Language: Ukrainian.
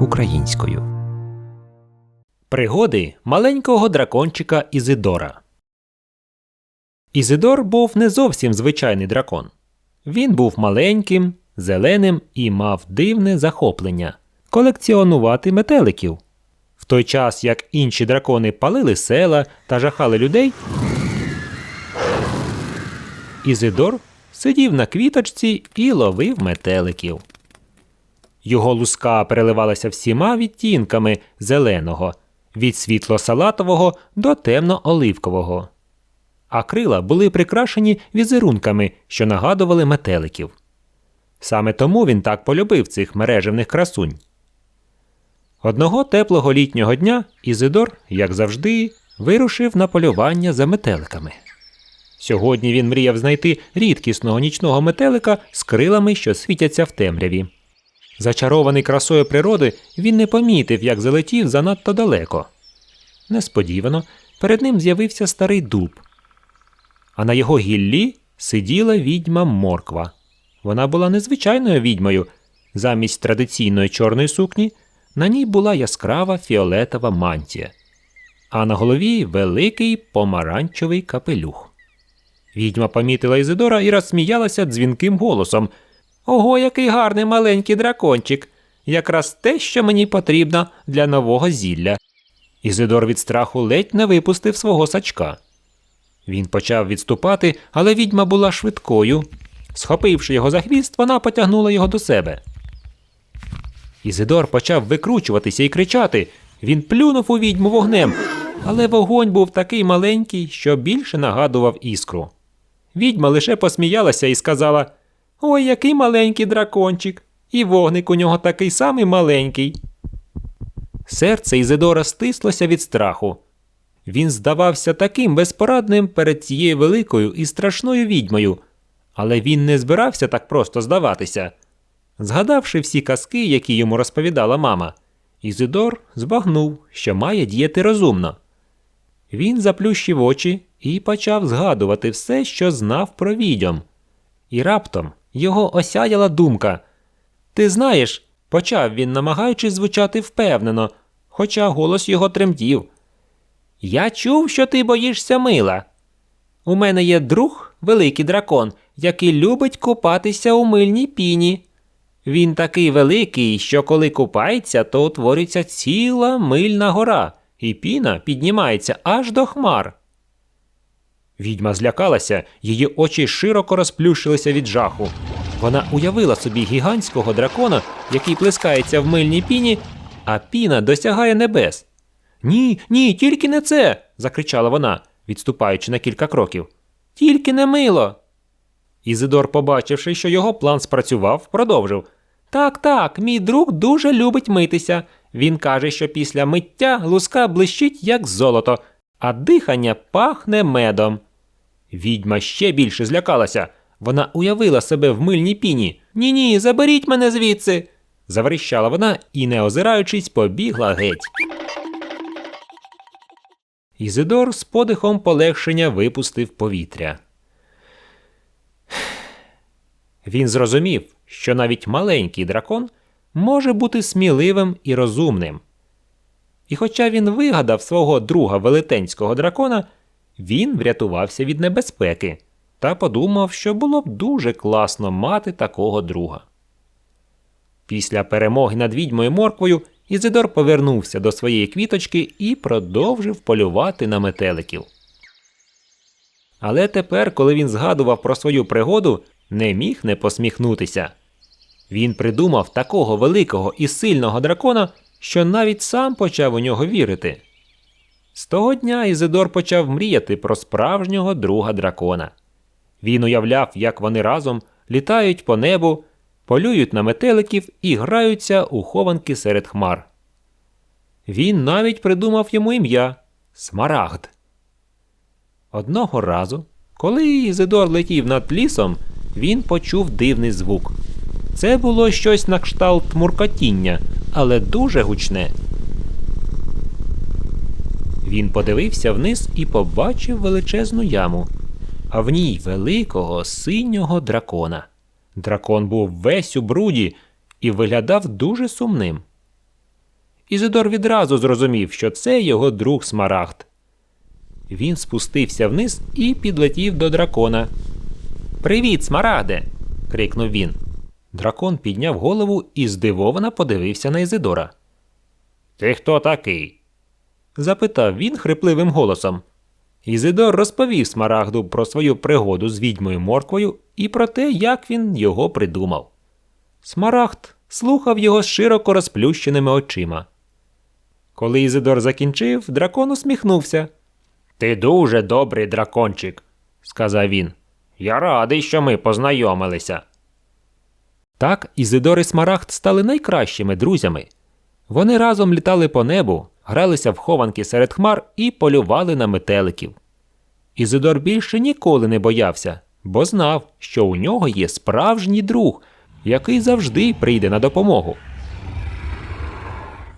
українською. Пригоди маленького дракончика Ізидора. Ізидор був не зовсім звичайний дракон. Він був маленьким, зеленим і мав дивне захоплення колекціонувати метеликів. В той час, як інші дракони палили села та жахали людей, Ізидор сидів на квіточці і ловив метеликів. Його луска переливалася всіма відтінками зеленого, від світло-салатового до темно-оливкового. А крила були прикрашені візерунками, що нагадували метеликів. Саме тому він так полюбив цих мережевних красунь. Одного теплого літнього дня Ізидор, як завжди, вирушив на полювання за метеликами. Сьогодні він мріяв знайти рідкісного нічного метелика з крилами, що світяться в темряві. Зачарований красою природи, він не помітив, як залетів занадто далеко. Несподівано перед ним з'явився старий дуб, а на його гіллі сиділа відьма морква. Вона була незвичайною відьмою. Замість традиційної чорної сукні на ній була яскрава фіолетова мантія, а на голові великий помаранчевий капелюх. Відьма помітила Ізидора і розсміялася дзвінким голосом. Ого, який гарний маленький дракончик! Якраз те, що мені потрібно для нового зілля. Ізидор від страху ледь не випустив свого сачка. Він почав відступати, але відьма була швидкою. Схопивши його за хвіст, вона потягнула його до себе. Ізидор почав викручуватися і кричати. Він плюнув у відьму вогнем, але вогонь був такий маленький, що більше нагадував іскру. Відьма лише посміялася і сказала: Ой, який маленький дракончик, і вогник у нього такий самий маленький. Серце Ізидора стислося від страху. Він здавався таким безпорадним перед цією великою і страшною відьмою, але він не збирався так просто здаватися. Згадавши всі казки, які йому розповідала мама, Ізидор збагнув, що має діяти розумно. Він заплющив очі і почав згадувати все, що знав про відьом. І раптом його осяяла думка. Ти знаєш, почав він, намагаючись звучати впевнено, хоча голос його тремтів. Я чув, що ти боїшся мила. У мене є друг, великий дракон, який любить купатися у мильній піні. Він такий великий, що коли купається, то утворюється ціла мильна гора, і піна піднімається аж до хмар. Відьма злякалася, її очі широко розплющилися від жаху. Вона уявила собі гігантського дракона, який плескається в мильній піні, а піна досягає небес. Ні, ні, тільки не це. закричала вона, відступаючи на кілька кроків. Тільки не мило. Ізидор, побачивши, що його план спрацював, продовжив Так, так, мій друг дуже любить митися. Він каже, що після миття луска блищить, як золото, а дихання пахне медом. Відьма ще більше злякалася. Вона уявила себе в мильній піні. Ні ні, заберіть мене звідси. заверіщала вона і, не озираючись, побігла геть. Ізидор з подихом полегшення випустив повітря. Він зрозумів, що навіть маленький дракон може бути сміливим і розумним. І хоча він вигадав свого друга велетенського дракона, він врятувався від небезпеки та подумав, що було б дуже класно мати такого друга. Після перемоги над відьмою морквою Ізидор повернувся до своєї квіточки і продовжив полювати на метеликів. Але тепер, коли він згадував про свою пригоду, не міг не посміхнутися. Він придумав такого великого і сильного дракона, що навіть сам почав у нього вірити. З того дня Ізидор почав мріяти про справжнього друга дракона. Він уявляв, як вони разом літають по небу, полюють на метеликів і граються у хованки серед хмар. Він навіть придумав йому ім'я Смарагд. Одного разу, коли Ізидор летів над лісом, він почув дивний звук. Це було щось на кшталт муркотіння, але дуже гучне. Він подивився вниз і побачив величезну яму, а в ній великого синього дракона. Дракон був весь у бруді і виглядав дуже сумним. Ізидор відразу зрозумів, що це його друг Смарагд. Він спустився вниз і підлетів до дракона. Привіт, Смарагде. крикнув він. Дракон підняв голову і здивовано подивився на Ізидора. Ти хто такий? Запитав він хрипливим голосом. Ізидор розповів Смарагду про свою пригоду з відьмою морквою і про те, як він його придумав. Смарагд слухав його з широко розплющеними очима. Коли Ізидор закінчив, дракон усміхнувся. Ти дуже добрий дракончик, сказав він. Я радий, що ми познайомилися. Так Ізидор і Смарагд стали найкращими друзями. Вони разом літали по небу, гралися в хованки серед хмар і полювали на метеликів. Ізидор більше ніколи не боявся, бо знав, що у нього є справжній друг, який завжди прийде на допомогу.